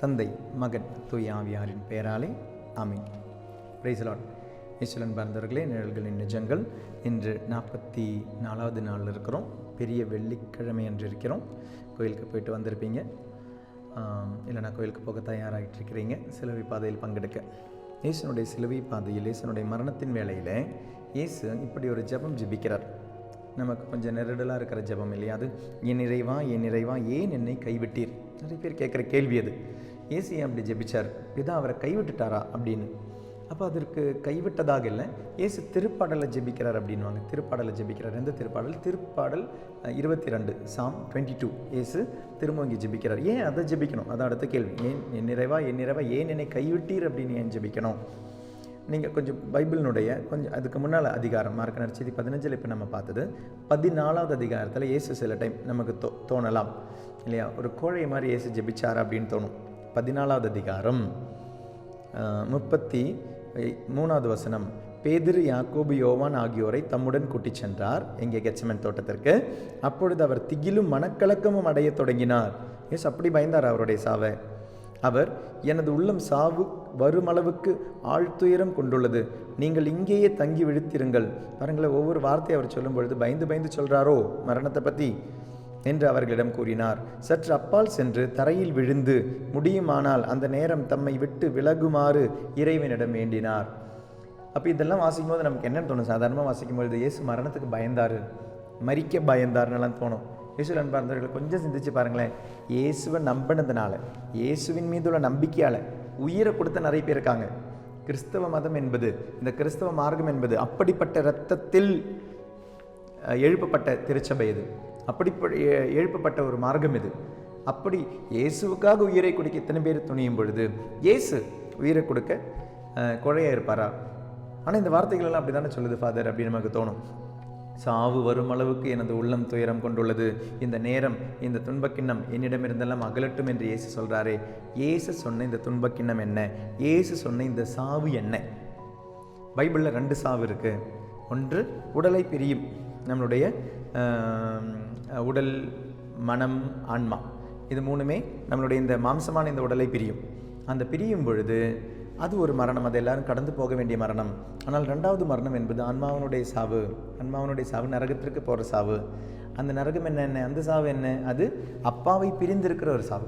தந்தை மகன் தூய் ஆவியாரின் பெயராலே அமீன் பிரைசலாட் ஈஸ்வரன் பிறந்தவர்களே நிழல்களின் நிஜங்கள். இன்று நாற்பத்தி நாலாவது நாளில் இருக்கிறோம். பெரிய வெள்ளிக்கிழமை என்று இருக்கிறோம். கோயிலுக்கு போயிட்டு வந்திருப்பீங்க. இல்லைனா கோயிலுக்கு போக தயாராகிட்டு இருக்கிறீங்க. சிலுவை பாதையில் பங்கெடுக்க. இயேசுனுடைய சிலுவை பாதையில் இயேசுனுடைய மரணத்தின் வேளையில் இயேசு இப்படி ஒரு ஜெபம் ஜெபிக்கிறார். நமக்கு கொஞ்சம் நெருடலாக இருக்கிற ஜெபம் இல்லையா? அது என் நிறைவா என் நிறைவா ஏன் என்னை கைவிட்டீர்? நிறைய பேர் கேட்குற கேள்வி அது. ஏசி ஏன் அப்படி ஜெபிச்சார். பிதா அவரை கைவிட்டுட்டாரா? அப்படின்னு. அப்போ அதற்கு கைவிட்டதாக இல்லை. ஏசு திருப்பாடலை ஜெபிக்கிறார் அப்படின்வாங்க திருப்பாடலை ஜெபிக்கிறார். எந்த திருப்பாடல்? திருப்பாடல் இருபத்தி ரெண்டு சாம் டுவெண்ட்டி டூ. ஏசு திரும்ப இங்கே ஜெபிக்கிறார். ஏன் அதை ஜெபிக்கணும்? அதான் அடுத்த கேள்வி. ஏன் என் நிறைவா என் நிறைவா? ஏன் என்னை கைவிட்டீர்? அப்படின்னு ஏன் ஜெபிக்கணும்? நீங்கள் கொஞ்சம் பைபிளினுடைய கொஞ்சம் அதுக்கு முன்னால் அதிகாரம் மார்க்க நடிச்சது பதினஞ்சில் இப்போ நம்ம பார்த்தது. பதினாலாவது அதிகாரத்தில் ஏசு சில டைம் நமக்கு தோ தோணலாம். இல்லையா? ஒரு கோழை மாதிரி ஏசு ஜெபிச்சார் அப்படின்னு தோணும். பதினாலாவது அதிகாரம் முப்பத்தி மூணாவது வசனம். பேதிரு யாக்கோபு யோவான் ஆகியோரை தம்முடன் கூட்டிச் சென்றார். எங்கே? கெச்சமன் தோட்டத்திற்கு. அப்பொழுது அவர் திகிலும் மனக்கலக்கமும் அடையத் தொடங்கினார். எஸ் அப்படி பயந்தார் அவருடைய சாவை? அவர் எனது உள்ளம் சாவு வருமளவுக்கு ஆழ்துயரம் கொண்டுள்ளது. நீங்கள் இங்கேயே தங்கி விழுத்திருங்கள். பாருங்களேன் ஒவ்வொரு வார்த்தையை அவர் சொல்லும் பொழுது பயந்து பயந்து சொல்கிறாரோ மரணத்தை பற்றி என்று அவர்களிடம் கூறினார். சற்று அப்பால் சென்று தரையில் விழுந்து முடியுமானால் அந்த நேரம் தம்மை விட்டு விலகுமாறு இறைவனிடம் வேண்டினார். அப்போ இதெல்லாம் வாசிக்கும் போது நமக்கு என்னென்னு தோணும். சாதாரணமாக வாசிக்கும் பொழுது இயேசு மரணத்துக்கு பயந்தார். மறிக்க பயந்தாருன்னெல்லாம் தோணும். இயேசு அன்பார்ந்தவர்கள் கொஞ்சம் சிந்திச்சு பாருங்களேன். இயேசுவை நம்பினதுனால இயேசுவின் மீது உள்ள நம்பிக்கையால் உயிரை கொடுத்த நிறைய பேர் இருக்காங்க. கிறிஸ்தவ மதம் என்பது இந்த கிறிஸ்தவ மார்க்கம் என்பது அப்படிப்பட்ட இரத்தத்தில் எழுப்பப்பட்ட திருச்சபை இது. அப்படி எ- எழுப்பப்பட்ட ஒரு மார்க்கம் இது. அப்படி இயேசுவுக்காக உயிரை கொடுக்க இத்தனை பேர் துணியும் பொழுது இயேசு உயிரை கொடுக்க குழையாக இருப்பாரா? ஆனால் இந்த வார்த்தைகள் எல்லாம் அப்படி தானே சொல்லுது ஃபாதர் அப்படின்னு நமக்கு தோணும். சாவு வரும் அளவுக்கு எனது உள்ளம் துயரம் கொண்டுள்ளது. இந்த நேரம் இந்த துன்பக்கிண்ணம் என்னிடமிருந்தெல்லாம் அகலட்டும் என்று இயேசு சொல்கிறாரே இயேசு சொன்ன இந்த துன்பக்கிண்ணம் என்ன? இயேசு சொன்ன இந்த சாவு என்ன? பைபிளில் ரெண்டு சாவு இருக்குது ஒன்று உடலை பிரியும். நம்மளுடைய உடல் மனம் ஆன்மா. இது மூணுமே நம்மளுடைய இந்த மாம்சமான இந்த உடலை பிரியும். அந்த பிரியும் பொழுது அது ஒரு மரணம் அது எல்லாரும் கடந்து போக வேண்டிய மரணம். ஆனால் ரெண்டாவது மரணம் என்பது ஆன்மாவனுடைய சாவு ஆன்மாவனுடைய சாவு நரகத்திற்கு போகிற சாவு. அந்த நரகம் என்ன என்ன? அந்த சாவு என்ன? அது அப்பாவை பிரிந்திருக்கிற ஒரு சாவு.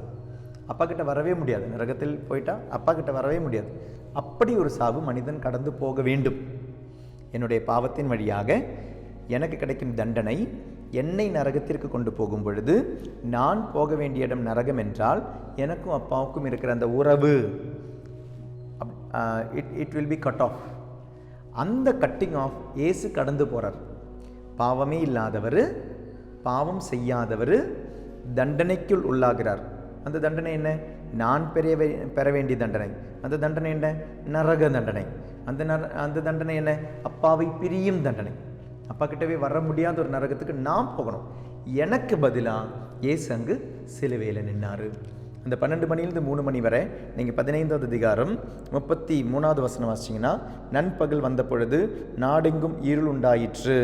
அப்பா கிட்ட வரவே முடியாது. நரகத்தில் போயிட்டா அப்பா கிட்ட வரவே முடியாது. அப்படி ஒரு சாவு மனிதன் கடந்து போக வேண்டும். என்னுடைய பாவத்தின் வழியாக எனக்கு கிடைக்கும் தண்டனை என்னை நரகத்திற்கு கொண்டு போகும் பொழுது நான் போக வேண்டிய இடம் நரகம் என்றால் எனக்கும் அப்பாவுக்கும் இருக்கிற அந்த உறவு. It it will be cut off அந்த கட்டிங் ஆஃப் இயேசு கடந்து போகிறார் பாவமே இல்லாதவர் பாவம் செய்யாதவர் தண்டனைக்குள் உள்ளாகிறார். அந்த தண்டனை என்ன? நான் பெரிய பெற வேண்டிய தண்டனை. அந்த தண்டனை என்ன? நரக தண்டனை. அந்த நர அந்த தண்டனை என்ன? அப்பாவை பிரியும் தண்டனை. அப்பா கிட்டவே வர முடியாத ஒரு நரகத்துக்கு நான் போகணும். எனக்கு பதிலாக ஏசு அங்கு சிலுவையில் நின்னார். அந்த பன்னெண்டு மணிலேருந்து மூணு மணி வரை நீங்கள் பதினைந்தாவது அதிகாரம் முப்பத்தி மூணாவது வசனம் வாசிச்சிங்கன்னா நண்பகல் வந்த பொழுது நாடெங்கும் இருள் உண்டாயிற்று.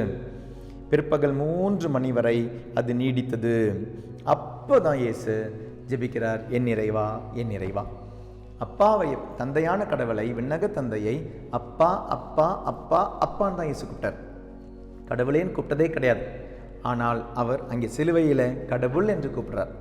பிற்பகல் மூன்று மணி வரை அது நீடித்தது. அப்போ தான் இயேசு ஜெபிக்கிறார் என் நிறைவா என் நிறைவா. அப்பாவை தந்தையான கடவுளை விண்ணக தந்தையை அப்பா அப்பா அப்பா அப்பான்னு தான் இயேசு கூப்பிட்டார். கடவுளேன்னு கூப்பிட்டதே கிடையாது. ஆனால் அவர் அங்கே சிலுவையில் கடவுள் என்று கூப்பிடுறார்.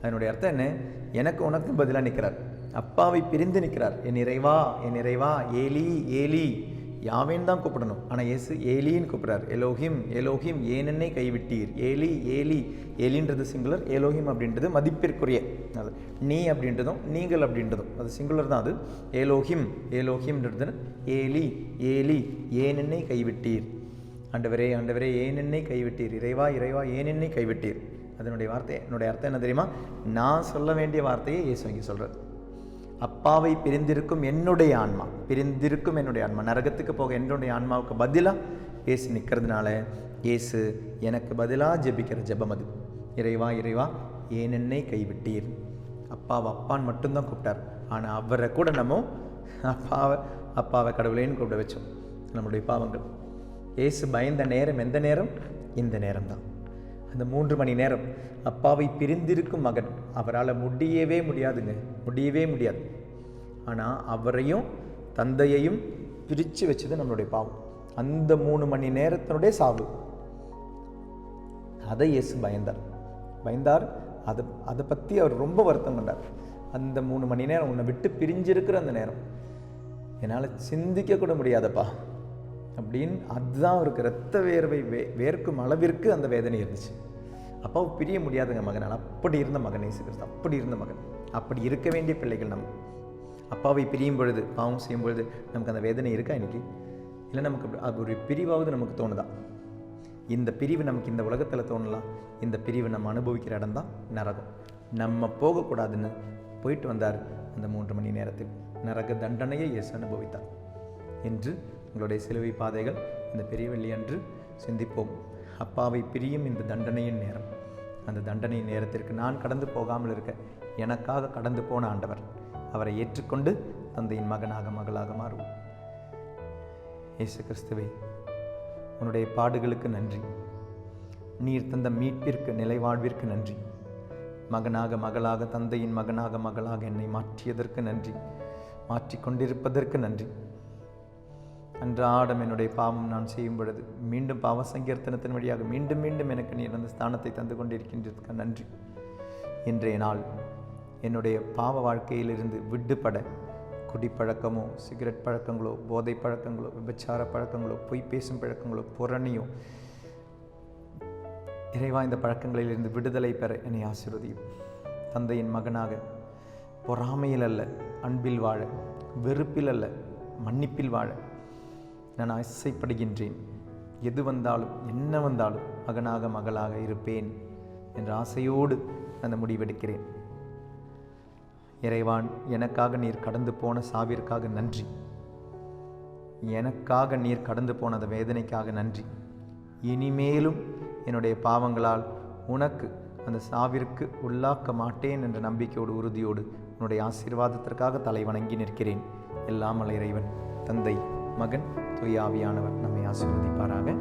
அதனுடைய அர்த்தம் என்ன? எனக்கு உனக்கு பதிலாக நிற்கிறார். அப்பாவை பிரிந்து நிற்கிறார். என் இறைவா என் இறைவா ஏலி ஏலி. யாவேன்னு தான் கூப்பிடணும். ஆனால் இயேசு ஏலின்னு கூப்பிடுறார். எலோஹிம் எலோஹிம் ஏனென்னை கைவிட்டீர்? Eli Eli. ஏலின்றது சிங்குலர் ஏலோஹிம் அப்படின்றது மதிப்பிற்குரிய. அது நீ அப்படின்றதும் நீங்கள் அப்படின்றதும். அது சிங்குலர் தான் அது. ஏலோஹிம் ஏலோஹிம்ன்றது ஏலி ஏலி. ஏனென்னை கைவிட்டீர்? ஆண்டவரே ஆண்டவரே ஏன் என்னை கைவிட்டீர்? இறைவா இறைவா ஏன் என்னை கைவிட்டீர்? அதனுடைய வார்த்தை என்னுடைய அர்த்தம் என்ன தெரியுமா? நான் சொல்ல வேண்டிய வார்த்தையை இயேசு இங்கே சொல்கிறது அப்பாவை பிரிந்திருக்கும் என்னுடைய ஆன்மா பிரிந்திருக்கும் என்னுடைய ஆன்மா நரகத்துக்கு போக என்னுடைய ஆன்மாவுக்கு பதிலாக இயேசு நிற்கிறதுனால இயேசு எனக்கு பதிலாக ஜெபிக்கிற ஜெபம் அது. இறைவா இறைவா ஏன் என்னை கைவிட்டீர்? அப்பாவை அப்பான்னு மட்டும்தான் கூப்பிட்டார். ஆனால் அவரை கூட நம்ம அப்பாவை அப்பாவை கடவுளேன்னு கூப்பிட வச்சோம். நம்மளுடைய பாவங்கள். இயேசு பயந்த நேரம் எந்த நேரம்? இந்த நேரம் தான் அந்த மூன்று மணி நேரம். அப்பாவை பிரிந்திருக்கும் மகன். அவரால் முடியவே முடியாதுங்க. முடியவே முடியாது. ஆனால் அவரையும் தந்தையையும் பிரித்து வச்சது நம்மளுடைய பாவம். அந்த மூணு மணி நேரத்தினுடைய சாவு. அதை இயேசு பயந்தார். பயந்தார். அதை அதை பற்றி அவர் ரொம்ப வருத்தம் கொண்டார். அந்த மூணு மணி நேரம் உன்னை விட்டு பிரிஞ்சிருக்கிற அந்த நேரம். என்னால் சிந்திக்க கூட முடியாதப்பா. அப்படின்னு அதுதான் அவருக்கு ரத்த வேர்வை வே வேர்க்கும் அளவிற்கு அந்த வேதனை இருந்துச்சு. அப்பாவை பிரிய முடியாதுங்க மகனால் அப்படி இருந்த மகன் இயேசு கிறிஸ்து. அப்படி இருந்த மகன். அப்படி இருக்க வேண்டிய பிள்ளைகள் நம்ம. அப்பாவை பிரியும் பொழுது பாவம் செய்யும் பொழுது நமக்கு அந்த வேதனை இருக்கா இன்றைக்கி இல்லை நமக்கு அப்படி- அது ஒரு பிரிவாவது நமக்கு தோணுதா? இந்த பிரிவு நமக்கு இந்த உலகத்தில் தோணலாம் இந்த பிரிவு நம்ம அனுபவிக்கிற இடம் தான் நரகம். நம்ம போகக்கூடாதுன்னு போயிட்டு வந்தார் அந்த மூன்று மணி நேரத்தில். நரக தண்டனையை இயேசு அனுபவித்தார். என்று உங்களுடைய சிலுவை பாதைகள் இந்த பெரிய வெள்ளி அன்று சிந்திப்போம். அப்பாவை பிரியும் இந்த தண்டனையின் நேரம். அந்த தண்டனை நேரத்திற்கு நான் கடந்து போகாமல் இருக்க எனக்காக கடந்து போன ஆண்டவர். அவரை ஏற்றுக்கொண்டு தந்தையின் மகனாக மகளாக மாறுவோம். இயேசு கிறிஸ்துவே உன்னுடைய பாடுகளுக்கு நன்றி. நீர் தந்த மீட்பிற்கு நிலைவாழ்விற்கு நன்றி. மகனாக மகளாக தந்தையின் மகனாக மகளாக என்னை மாற்றியதற்கு நன்றி. மாற்றிக் கொண்டிருப்பதற்கு நன்றி. அன்றாடம் என்னுடைய பாவம் நான் செய்யும் பொழுது மீண்டும் பாவ சங்கீர்த்தனத்தின் வழியாக மீண்டும் மீண்டும் எனக்கு நீர் அந்த ஸ்தானத்தை தந்து கொண்டிருக்கின்றதுக்கு நன்றி. இன்றைய நாள் என்னுடைய பாவ வாழ்க்கையிலிருந்து விடுபட குடிப்பழக்கமோ சிகரெட் பழக்கங்களோ போதை பழக்கங்களோ விபச்சார பழக்கங்களோ பொய் பேசும் பழக்கங்களோ புறணியோ இறைவா இந்த பழக்கங்களிலிருந்து விடுதலை பெற என்னை ஆசிர்வதியும். தந்தையின் மகனாக பொறாமையில் அல்ல அன்பில் வாழ வெறுப்பில் அல்ல மன்னிப்பில் வாழ நான் ஆசைப்படுகின்றேன். எது வந்தாலும் என்ன வந்தாலும் மகனாக மகளாக இருப்பேன் என்ற ஆசையோடு அந்த முடிவெடுக்கிறேன். இறைவான் எனக்காக நீர் கடந்து போன சாவிற்காக நன்றி. எனக்காக நீர் கடந்து போன அந்த வேதனைக்காக நன்றி. இனிமேலும் என்னுடைய பாவங்களால் உனக்கு அந்த சாவிற்கு உள்ளாக்க மாட்டேன் என்ற நம்பிக்கையோடு உறுதியோடு உன்னுடைய ஆசீர்வாதத்திற்காக தலை வணங்கி நிற்கிறேன் எல்லாமல் இறைவன் தந்தை. மகன் தூயாவியானவர் நம்மை ஆசீர்வதிப்பாராக.